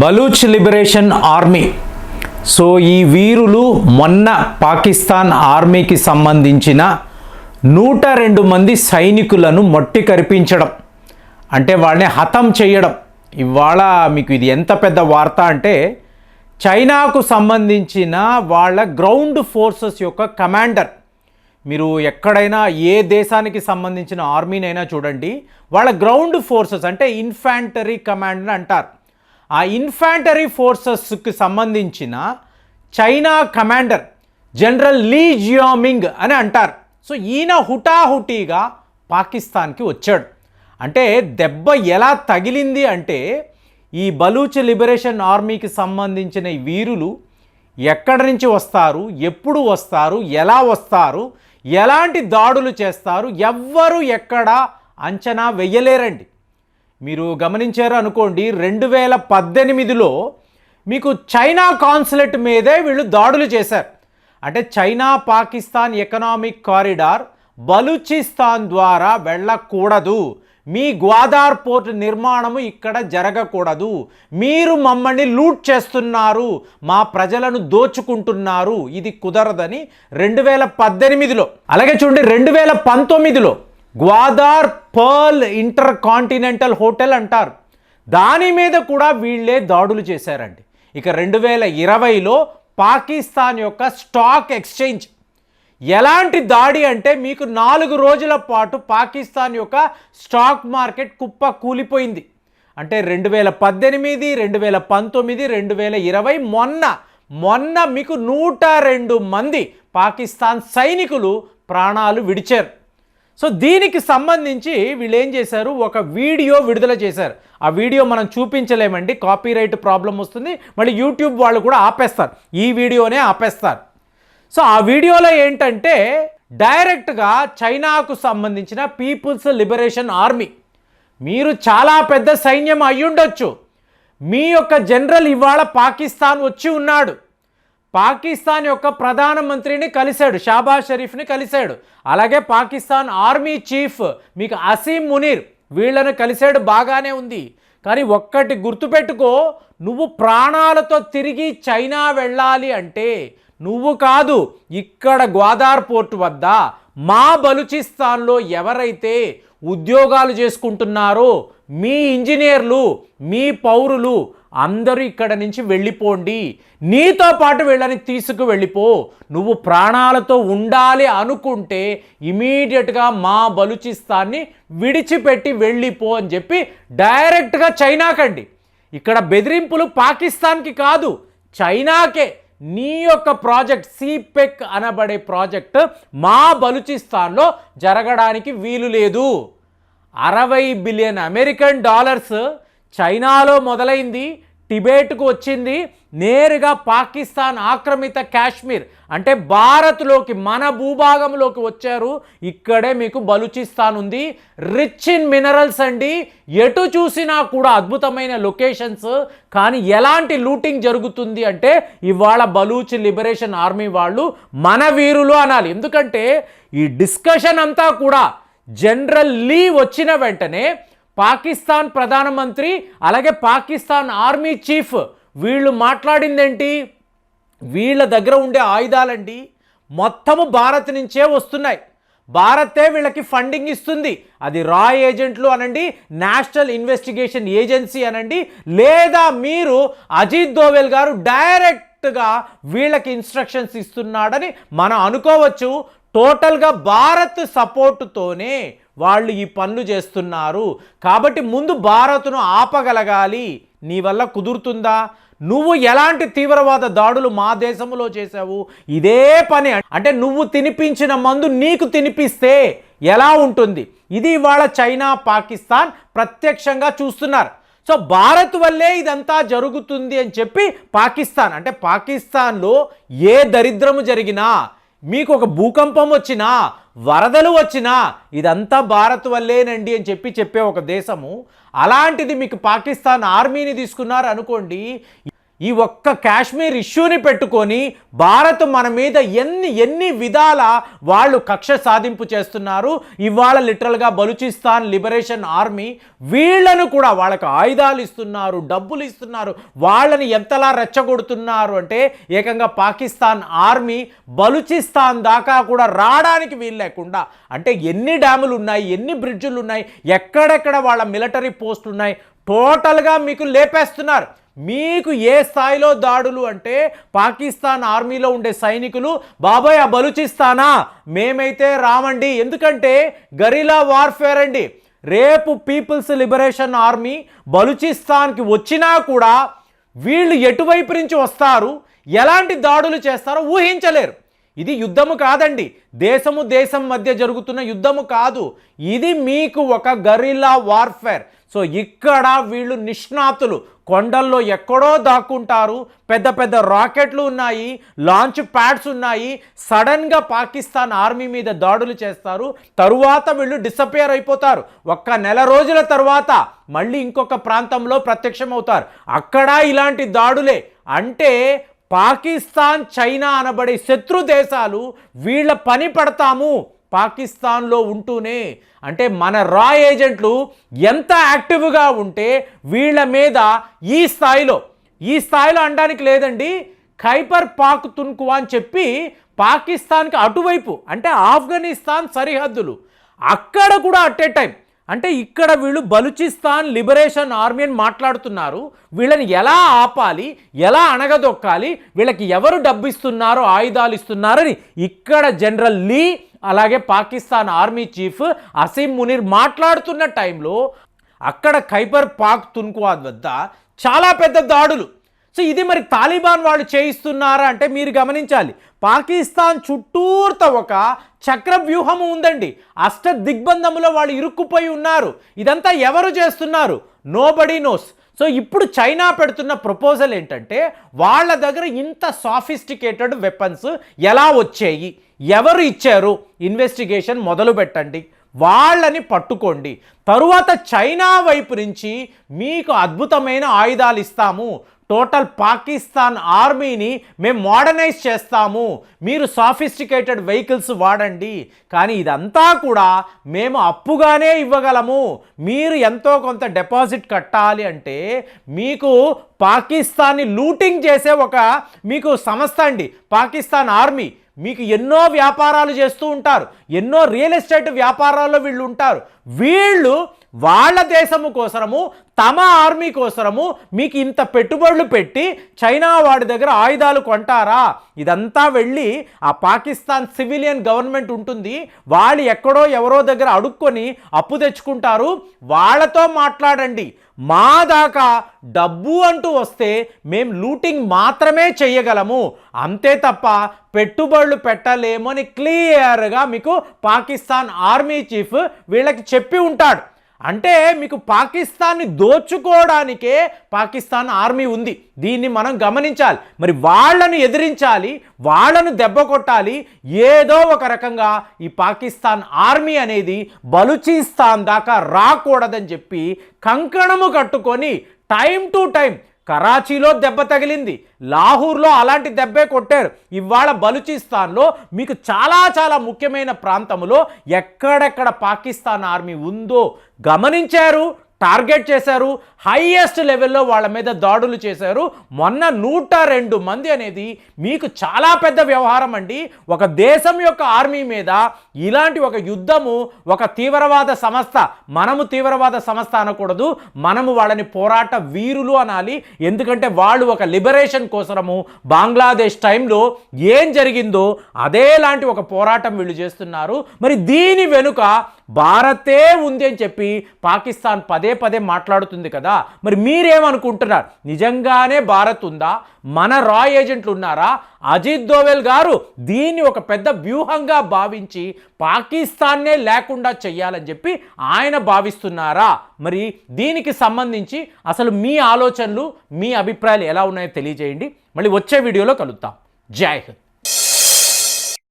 Baloch liberation army. So ఈ వీరులు మొన్న పాకిస్తాన్ ఆర్మీకి సంబంధించిన నూట రెండు మంది సైనికులను మొట్టి కరిపించడం అంటే వాళ్ళని హతం చేయడం. ఇవాళ మీకు ఇది ఎంత పెద్ద వార్త అంటే చైనాకు సంబంధించిన వాళ్ళ గ్రౌండ్ ఫోర్సెస్ యొక్క కమాండర్. మీరు ఎక్కడైనా ఏ దేశానికి సంబంధించిన ఆర్మీనైనా చూడండి వాళ్ళ గ్రౌండ్ ఫోర్సెస్ అంటే ఇన్ఫాంటరీ కమాండ్ అంటారు. ఆ ఇన్ఫాంటరీ ఫోర్సెస్కి సంబంధించిన China commander general Li Jiaming అని అంటారు. సో ఈయన హుటాహుటీగా పాకిస్తాన్కి వచ్చాడు. అంటే దెబ్బ ఎలా తగిలింది అంటే ఈ బలూచ్ లిబరేషన్ ఆర్మీకి సంబంధించిన వీరులు ఎక్కడి నుంచి వస్తారు ఎప్పుడు వస్తారు ఎలా వస్తారు ఎలాంటి దాడులు చేస్తారు ఎవ్వరు ఎక్కడ అంచనా వెయ్యలేరండి. మీరు గమనించారు అనుకోండి రెండు వేల పద్దెనిమిదిలో మీకు చైనా కాన్సులేట్ మీదే వీళ్ళు దాడులు చేశారు. అంటే China Pakistan economic corridor Balochistan ద్వారా వెళ్ళకూడదు. మీ గ్వాదార్ పోర్ట్ నిర్మాణము ఇక్కడ జరగకూడదు. మీరు మమ్మల్ని లూట్ చేస్తున్నారు మా ప్రజలను దోచుకుంటున్నారు. ఇది కుదరదని రెండు వేల పద్దెనిమిదిలో. అలాగే చూడండి రెండు వేల పంతొమ్మిదిలో Gwadar pearl intercontinental hotel అంటారు. దాని మీద కూడా వీళ్ళే దాడులు చేశారండి. ఇక రెండు వేల ఇరవైలో పాకిస్తాన్ యొక్క స్టాక్ ఎక్స్చేంజ్. ఎలాంటి దాడి అంటే మీకు నాలుగు రోజుల పాటు పాకిస్తాన్ యొక్క స్టాక్ మార్కెట్ కుప్ప కూలిపోయింది. అంటే రెండు వేల పద్దెనిమిది రెండు వేల పంతొమ్మిది రెండు వేల ఇరవై మొన్న మొన్న మీకు నూట రెండు మంది పాకిస్తాన్ సైనికులు ప్రాణాలు విడిచారు. సో దీనికి సంబంధించి వీళ్ళు ఏం చేశారు? ఒక వీడియో విడుదల చేశారు. ఆ వీడియో మనం చూపించలేమండి. కాపీరైట్ ప్రాబ్లం వస్తుంది. మళ్ళీ యూట్యూబ్ వాళ్ళు కూడా ఆపేస్తారు. ఈ వీడియోనే ఆపేస్తారు. సో ఆ వీడియోలో ఏంటంటే డైరెక్ట్గా చైనాకు సంబంధించిన పీపుల్స్ లిబరేషన్ ఆర్మీ. మీరు చాలా పెద్ద సైన్యం అయ్యుండొచ్చు. మీ యొక్క జనరల్ ఇవాళ పాకిస్తాన్ వచ్చి ఉన్నాడు. పాకిస్తాన్ యొక్క ప్రధానమంత్రిని కలిశాడు షాబాజ్ షరీఫ్ని కలిశాడు. అలాగే పాకిస్తాన్ ఆర్మీ చీఫ్ మీకు అసీం మునీర్ వీళ్ళని కలిశాడు బాగానే ఉంది. కానీ ఒక్కటి గుర్తుపెట్టుకో నువ్వు ప్రాణాలతో తిరిగి చైనా వెళ్ళాలి అంటే నువ్వు కాదు ఇక్కడ గ్వాదార్ పోర్ట్ వద్ద మా బలుచిస్తాన్లో ఎవరైతే ఉద్యోగాలు చేసుకుంటున్నారో మీ ఇంజనీర్లు మీ పౌరులు అందరూ ఇక్కడ నుంచి వెళ్ళిపోండి. నీతో పాటు వెళ్ళని తీసుకు వెళ్ళిపో. నువ్వు ప్రాణాలతో ఉండాలి అనుకుంటే ఇమీడియట్గా మా బలుచిస్తాన్ని విడిచిపెట్టి వెళ్ళిపో అని చెప్పి డైరెక్ట్గా చైనాకండి. ఇక్కడ బెదిరింపులు పాకిస్తాన్కి కాదు చైనాకే. నీ యొక్క ప్రాజెక్ట్ సిపెక్ అనబడే ప్రాజెక్ట్ మా బలుచిస్తాన్లో జరగడానికి వీలు లేదు. అరవై బిలియన్ అమెరికన్ డాలర్స్ చైనాలో మొదలైంది. టిబేట్కు వచ్చింది నేరుగా పాకిస్తాన్ ఆక్రమిత కాశ్మీర్. అంటే భారత్లోకి మన భూభాగంలోకి వచ్చారు. ఇక్కడే మీకు బలుచిస్తాన్ ఉంది. రిచ్ ఇన్ మినరల్స్ అండి. ఎటు చూసినా కూడా అద్భుతమైన లొకేషన్స్. కానీ ఎలాంటి లూటింగ్ జరుగుతుంది అంటే ఇవాళ బలూచ్ లిబరేషన్ ఆర్మీ వాళ్ళు మన వీరులు అనాలి. ఎందుకంటే ఈ డిస్కషన్ అంతా కూడా జనరల్ లీ వచ్చిన వెంటనే పాకిస్తాన్ ప్రధానమంత్రి అలాగే పాకిస్తాన్ ఆర్మీ చీఫ్ వీళ్ళు మాట్లాడిందేంటి? వీళ్ళ దగ్గర ఉండే ఆయుధాలండి మొత్తము భారత్ నుంచే వస్తున్నాయి. భారతే వీళ్ళకి ఫండింగ్ ఇస్తుంది. అది రా ఏజెంట్లు అనండి నేషనల్ ఇన్వెస్టిగేషన్ ఏజెన్సీ అనండి లేదా మీరు అజిత్ దోవెల్ గారు డైరెక్ట్గా వీళ్ళకి ఇన్స్ట్రక్షన్స్ ఇస్తున్నాడని మనం అనుకోవచ్చు. టోటల్గా భారత్ సపోర్టుతోనే వాళ్ళు ఈ పనులు చేస్తున్నారు. కాబట్టి ముందు భారత్ను ఆపగలగాలి. నీ వల్ల కుదురుతుందా? నువ్వు ఎలాంటి తీవ్రవాద దాడులు మా దేశంలో చేశావు? ఇదే పని అంటే నువ్వు తినిపించిన మందు నీకు తినిపిస్తే ఎలా ఉంటుంది? ఇది ఇవాళ చైనా పాకిస్తాన్ ప్రత్యక్షంగా చూస్తున్నారు. సో భారత్ వల్లే ఇదంతా జరుగుతుంది అని చెప్పి పాకిస్తాన్ అంటే పాకిస్తాన్లో ఏ దరిద్రము జరిగినా మీకు ఒక భూకంపం వచ్చినా వరదలు వచ్చినా ఇదంతా భారత్ వల్లేనండి అని చెప్పి చెప్పే ఒక దేశము అలాంటిది మీకు పాకిస్తాన్ ఆర్మీని తీసుకున్నారు అనుకోండి ఈ ఒక్క కాశ్మీర్ ఇష్యూని పెట్టుకొని భారత్ మన మీద ఎన్ని ఎన్ని విధాల వాళ్ళు కక్ష సాధింపు చేస్తున్నారు ఇవాళ లిటరల్గా బలూచిస్తాన్ లిబరేషన్ ఆర్మీ వీళ్ళను కూడా వాళ్ళకి ఆయుధాలు ఇస్తున్నారు డబ్బులు ఇస్తున్నారు వాళ్ళని ఎంతలా రెచ్చగొడుతున్నారు అంటే ఏకంగా పాకిస్తాన్ ఆర్మీ బలూచిస్తాన్ దాకా కూడా రావడానికి వీలు లేకుండా అంటే ఎన్ని డ్యాములు ఉన్నాయి ఎన్ని బ్రిడ్జులు ఉన్నాయి ఎక్కడెక్కడ వాళ్ళ మిలిటరీ పోస్టులు ఉన్నాయి టోటల్గా మీకు లేపేస్తున్నారు. మీకు ఏ స్థాయిలో దాడులు అంటే పాకిస్తాన్ ఆర్మీలో ఉండే సైనికులు బాబాయ్ ఆ బలుచిస్తానా? మేమైతే రామండి. ఎందుకంటే గరిలా వార్ఫేర్ అండి. రేపు పీపుల్స్ లిబరేషన్ ఆర్మీ బలుచిస్తాన్కి వచ్చినా కూడా వీళ్ళు ఎటువైపు నుంచి వస్తారు ఎలాంటి దాడులు చేస్తారో ఊహించలేరు. ఇది యుద్ధము కాదండి. దేశము దేశం మధ్య జరుగుతున్న యుద్ధము కాదు. ఇది మీకు ఒక గరిల్లా వార్ఫేర్. సో ఇక్కడ వీళ్ళు నిష్ణాతులు. కొండల్లో ఎక్కడో దాక్కుంటారు. పెద్ద పెద్ద రాకెట్లు ఉన్నాయి. లాంచ్ ప్యాడ్స్ ఉన్నాయి. సడన్గా పాకిస్తాన్ ఆర్మీ మీద దాడులు చేస్తారు. తరువాత వీళ్ళు డిసపియర్ అయిపోతారు. ఒక్క నెల రోజుల తర్వాత మళ్ళీ ఇంకొక ప్రాంతంలో ప్రత్యక్షమవుతారు. అక్కడ ఇలాంటి దాడులే. అంటే పాకిస్తాన్ చైనా అనబడే శత్రు దేశాలు వీళ్ళ పని పడతాము. పాకిస్తాన్లో ఉంటూనే అంటే మన రా ఏజెంట్లు ఎంత యాక్టివ్గా ఉంటే వీళ్ళ మీద ఈ స్థాయిలో ఈ స్థాయిలో అనడానికి లేదండి ఖైబర్ పాక్ తున్కు అని చెప్పి పాకిస్తాన్కి అటువైపు అంటే ఆఫ్ఘనిస్తాన్ సరిహద్దులు అక్కడ కూడా అట్ ఏ టైం అంటే ఇక్కడ వీళ్ళు బలుచిస్తాన్ లిబరేషన్ ఆర్మీ అని మాట్లాడుతున్నారు వీళ్ళని ఎలా ఆపాలి ఎలా అణగదొక్కాలి వీళ్ళకి ఎవరు డబ్బిస్తున్నారో ఆయుధాలు ఇస్తున్నారని ఇక్కడ జనరల్ లీ అలాగే పాకిస్తాన్ ఆర్మీ చీఫ్ అసీం మునీర్ మాట్లాడుతున్న టైంలో అక్కడ ఖైబర్ పాక్ తున్కువాద్ వద్ద చాలా పెద్ద దాడులు. సో ఇది మరి తాలిబాన్ వాళ్ళు చేయిస్తున్నారా అంటే మీరు గమనించాలి. పాకిస్తాన్ చుట్టూర్త ఒక చక్ర వ్యూహము ఉందండి. అష్ట దిగ్బంధములో వాళ్ళు ఇరుక్కుపోయి ఉన్నారు. ఇదంతా ఎవరు చేస్తున్నారు? నోబడీ నోస్ సో ఇప్పుడు చైనా పెడుతున్న ప్రపోజల్ ఏంటంటే వాళ్ళ దగ్గర ఇంత సాఫిస్టికేటెడ్ వెపన్స్ ఎలా వచ్చాయి? ఎవరు ఇచ్చారు? ఇన్వెస్టిగేషన్ మొదలు పెట్టండి. వాళ్ళని పట్టుకోండి. తరువాత చైనా వైపు నుంచి మీకు అద్భుతమైన ఆయుధాలు ఇస్తాము. టోటల్ పాకిస్తాన్ ఆర్మీని మేము మోడర్నైజ్ చేస్తాము. మీరు సాఫిస్టికేటెడ్ వెహికల్స్ వాడండి. కానీ ఇదంతా కూడా మేము అప్పుగానే ఇవ్వగలము. మీరు ఎంతో కొంత డిపాజిట్ కట్టాలి అంటే మీకు పాకిస్తాన్ని లూటింగ్ చేసే ఒక మీకు సంస్థ అండి. పాకిస్తాన్ ఆర్మీ. మీకు ఎన్నో వ్యాపారాలు చేస్తూ ఉంటారు. ఎన్నో రియల్ ఎస్టేట్ వ్యాపారాల్లో వీళ్ళు ఉంటారు. వీళ్ళు వాళ్ళ దేశము కోసరము తమ ఆర్మీ కోసరము మీకు ఇంత పెట్టుబడులు పెట్టి చైనా వాడి దగ్గర ఆయుధాలు కొంటారా? ఇదంతా వెళ్ళి ఆ పాకిస్తాన్ సివిలియన్ గవర్నమెంట్ ఉంటుంది. వాళ్ళు ఎక్కడో ఎవరో దగ్గర అడుక్కొని అప్పు తెచ్చుకుంటారు. వాళ్ళతో మాట్లాడండి. మా దాకా డబ్బు అంటూ వస్తే మేం లూటింగ్ మాత్రమే చెయ్యగలము. అంతే తప్ప పెట్టుబడులు పెట్టలేము అని క్లియర్గా మీకు పాకిస్తాన్ ఆర్మీ చీఫ్ వీళ్ళకి చెప్పి ఉంటాడు. అంటే మీకు పాకిస్తాన్ని దోచుకోవడానికే పాకిస్తాన్ ఆర్మీ ఉంది. దీన్ని మనం గమనించాలి. మరి వాళ్ళను ఎదిరించాలి వాళ్ళను దెబ్బ కొట్టాలి ఏదో ఒక రకంగా ఈ పాకిస్తాన్ ఆర్మీ అనేది బలుచిస్తాన్ దాకా రాకూడదని చెప్పి కంకణము కట్టుకొని టైం టు టైం కరాచీలో దెబ్బ తగిలింది. లాహూర్లో అలాంటి దెబ్బే కొట్టారు. ఇవాళ బలూచిస్తాన్లో మీకు చాలా చాలా ముఖ్యమైన ప్రాంతంలో ఎక్కడెక్కడ పాకిస్తాన్ ఆర్మీ ఉందో గమనించారు. టార్గెట్ చేశారు హైయెస్ట్ లెవెల్లో వాళ్ళ మీద దాడులు చేశారు. మొన్న నూట రెండు మంది అనేది మీకు చాలా పెద్ద వ్యవహారం అండి. ఒక దేశం యొక్క ఆర్మీ మీద ఇలాంటి ఒక యుద్ధము ఒక తీవ్రవాద సంస్థ మనము తీవ్రవాద సంస్థ అనకూడదు. మనము వాళ్ళని పోరాట వీరులు అనాలి. ఎందుకంటే వాళ్ళు ఒక లిబరేషన్ కోసము బంగ్లాదేశ్ టైంలో ఏం జరిగిందో అదేలాంటి ఒక పోరాటం వీళ్ళు చేస్తున్నారు. మరి దీని వెనుక భారతే ఉంది అని చెప్పి పాకిస్తాన్ పదే పదే మాట్లాడుతుంది కదా. మరి మీరేమనుకుంటున్నారు? నిజంగానే భారత్ ఉందా? మన రా ఏజెంట్లు ఉన్నారా? అజిత్ దోవెల్ గారు దీన్ని ఒక పెద్ద వ్యూహంగా భావించి పాకిస్తాన్నే లేకుండా చెయ్యాలని చెప్పి ఆయన భావిస్తున్నారా? మరి దీనికి సంబంధించి అసలు మీ ఆలోచనలు మీ అభిప్రాయాలు ఎలా ఉన్నాయో తెలియజేయండి. మళ్ళీ వచ్చే వీడియోలో కలుద్దాం. జై హింద్.